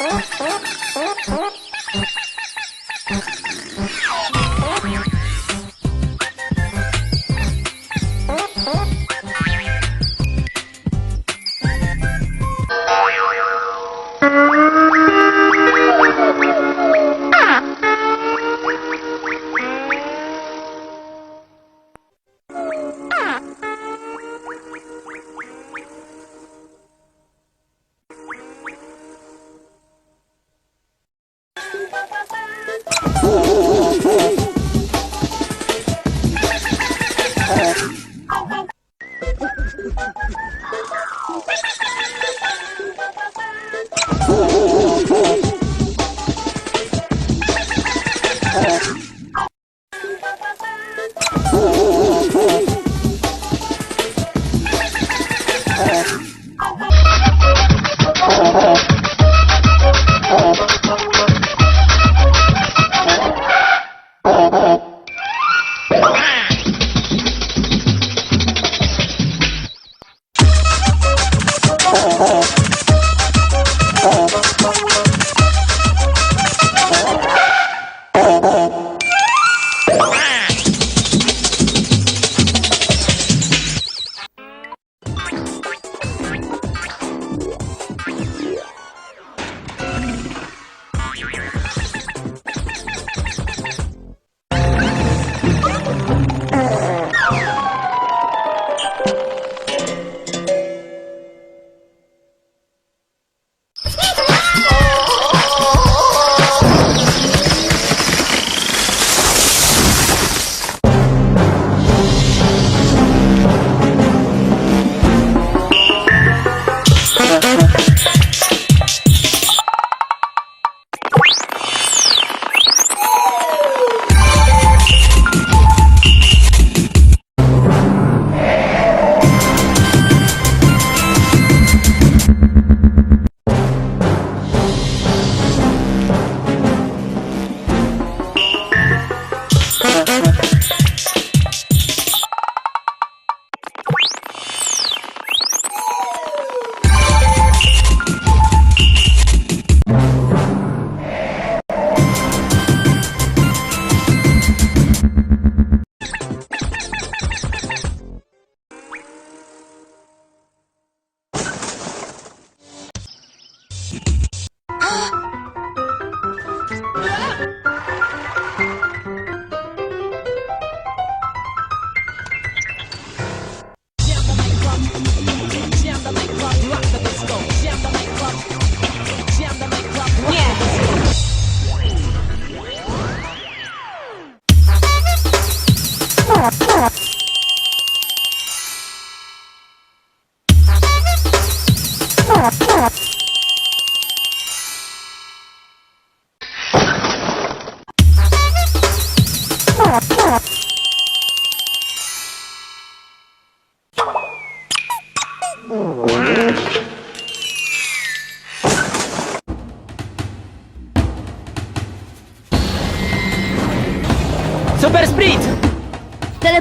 Oh, oh.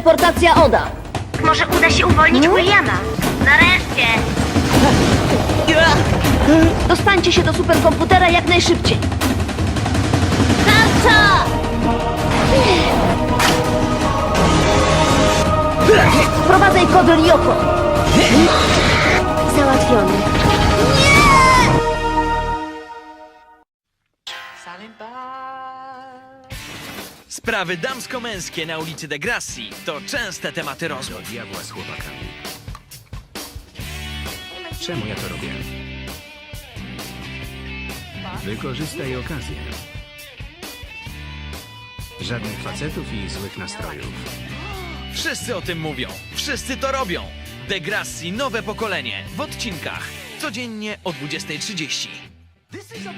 Teleportacja Oda. Może uda się uwolnić Williama. Nareszcie! Dostańcie się do superkomputera jak najszybciej. Tarcza! Wprowadzaj kod Ryoko. Załatwiony. Sprawy damsko-męskie na ulicy de Grassi to częste tematy rozmów. diabła z chłopakami. Czemu ja to robię? Wykorzystaj okazję. Żadnych facetów i złych nastrojów. Wszyscy o tym mówią, wszyscy to robią. De Grassi nowe pokolenie w odcinkach. Codziennie o 20.30.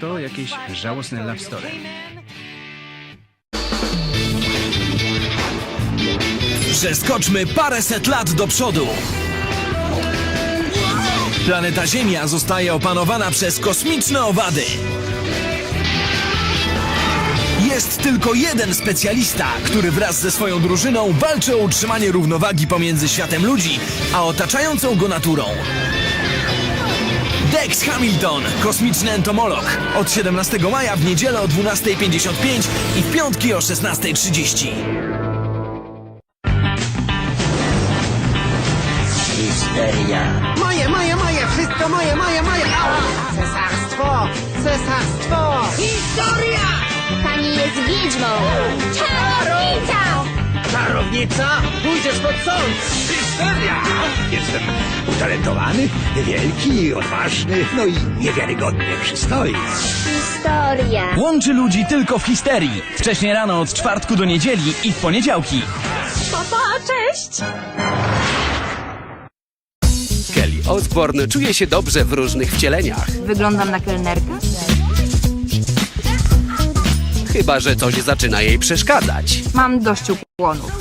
To jakieś żałosne love story. Przeskoczmy paręset lat do przodu. Planeta Ziemia zostaje opanowana przez kosmiczne owady. Jest tylko jeden specjalista, który wraz ze swoją drużyną walczy o utrzymanie równowagi pomiędzy światem ludzi a otaczającą go naturą. Dex Hamilton, kosmiczny entomolog. Od 17 maja w niedzielę o 12.55 i w piątki o 16.30. Moje, moje, moje, wszystko moje, moje, moje! Ała! Cesarstwo! Cesarstwo! Historia! Pani jest wiedźmą. Czarownica! Czarownica? Pójdziesz pod sąd! Historia! Jestem utalentowany, wielki, odważny, no i niewiarygodnie przystojny. Historia. Łączy ludzi tylko w histerii. Wcześniej rano od czwartku do niedzieli i w poniedziałki. Kelly Osbourne czuje się dobrze w różnych wcieleniach. Wyglądam na kelnerkę? Chyba, że coś zaczyna jej przeszkadzać. Mam dość ukłonów.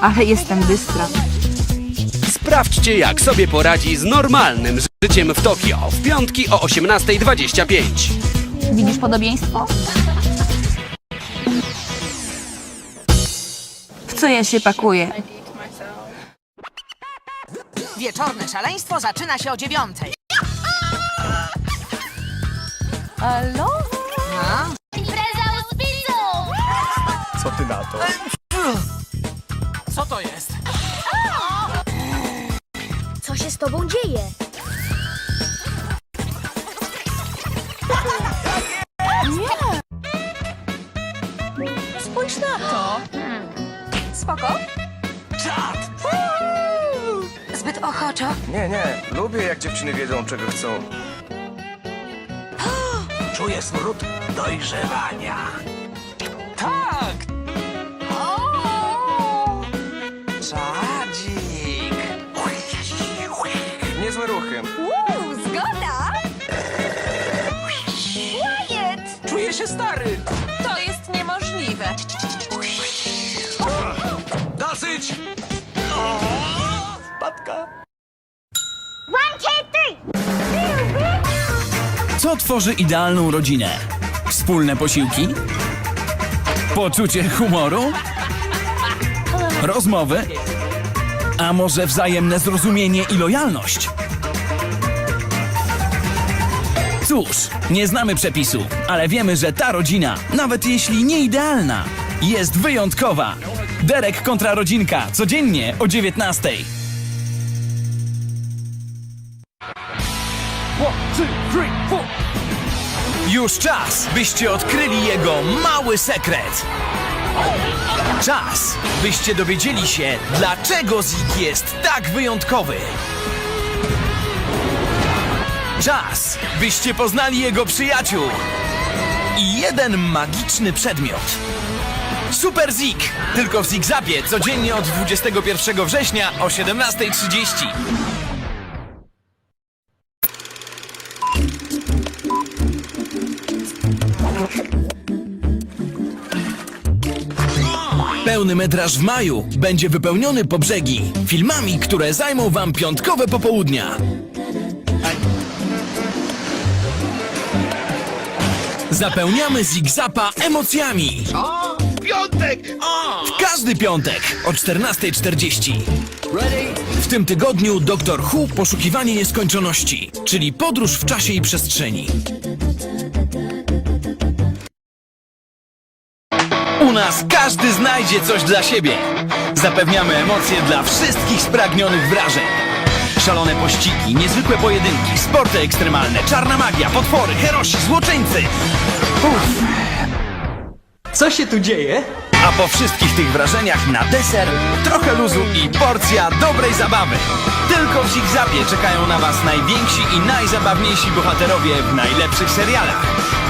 Ale jestem bystra. Sprawdźcie, jak sobie poradzi z normalnym życiem w Tokio w piątki o 18.25. Widzisz podobieństwo? Co ja się pakuję? Wieczorne szaleństwo zaczyna się o dziewiątej. Impreza z pizzą! Co to jest? Co się z tobą dzieje? Spoko? Czad! Zbyt ochoczo. Nie, nie. Lubię, jak dziewczyny wiedzą, czego chcą. Czuję smród dojrzewania. Tak! Czadzik! Niezłe ruchy. Zgoda! Wyatt! Czuję się stary! Dosyć! One, two, three! Co tworzy idealną rodzinę? Wspólne posiłki? Poczucie humoru? Rozmowy? A może wzajemne zrozumienie i lojalność? Cóż, nie znamy przepisu, ale wiemy, że ta rodzina, nawet jeśli nie idealna, jest wyjątkowa. Derek kontra rodzinka, codziennie o 19. Już czas, byście odkryli jego mały sekret. Czas, byście dowiedzieli się, dlaczego Zik jest tak wyjątkowy. Czas, byście poznali jego przyjaciół. I jeden magiczny przedmiot. Super Zik! Tylko w Zigzapie codziennie od 21 września o 17.30. Pełny metraż w maju będzie wypełniony po brzegi filmami, które zajmą wam piątkowe popołudnia. Zapełniamy Zigzapa emocjami. Piątek! W każdy piątek o 14.40. W tym tygodniu Doktor Who Poszukiwanie Nieskończoności, czyli podróż w czasie i przestrzeni. U nas każdy znajdzie coś dla siebie. Zapewniamy emocje dla wszystkich spragnionych wrażeń. Szalone pościgi, niezwykłe pojedynki, sporty ekstremalne, czarna magia, potwory, herosi, złoczyńcy. Uff. Co się tu dzieje? A po wszystkich tych wrażeniach na deser trochę luzu i porcja dobrej zabawy. Tylko w Zigzapie czekają na Was najwięksi i najzabawniejsi bohaterowie w najlepszych serialach.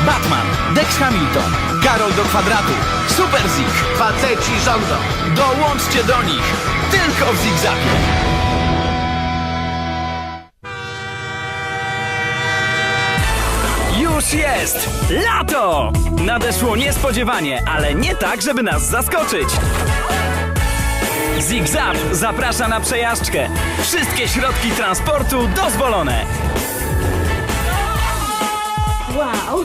Batman, Dex Hamilton, Karol do kwadratu, Super Zig. Faceci rządzą! Dołączcie do nich. Tylko w Zigzapie. Już jest! Lato! Nadeszło niespodziewanie, ale nie tak, żeby nas zaskoczyć. Zigzag zaprasza na przejażdżkę. Wszystkie środki transportu dozwolone. Wow!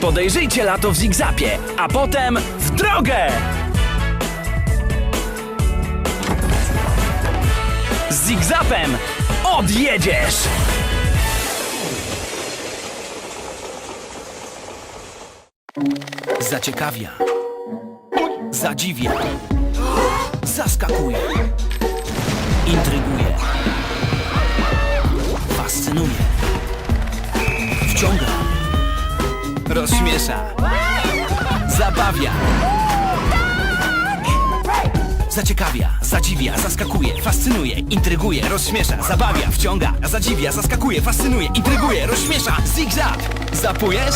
Podejrzyjcie lato w Zigzapie, a potem w drogę! Zigzapem odjedziesz! Zaciekawia. Zadziwia. Zaskakuje. Intryguje. Fascynuje. Wciąga. Rozśmiesza. Zabawia. Zaciekawia, zadziwia, zaskakuje, fascynuje, intryguje, rozśmiesza, zabawia, wciąga, zadziwia, zaskakuje, fascynuje, intryguje, rozśmiesza, zigzag! Zapujesz?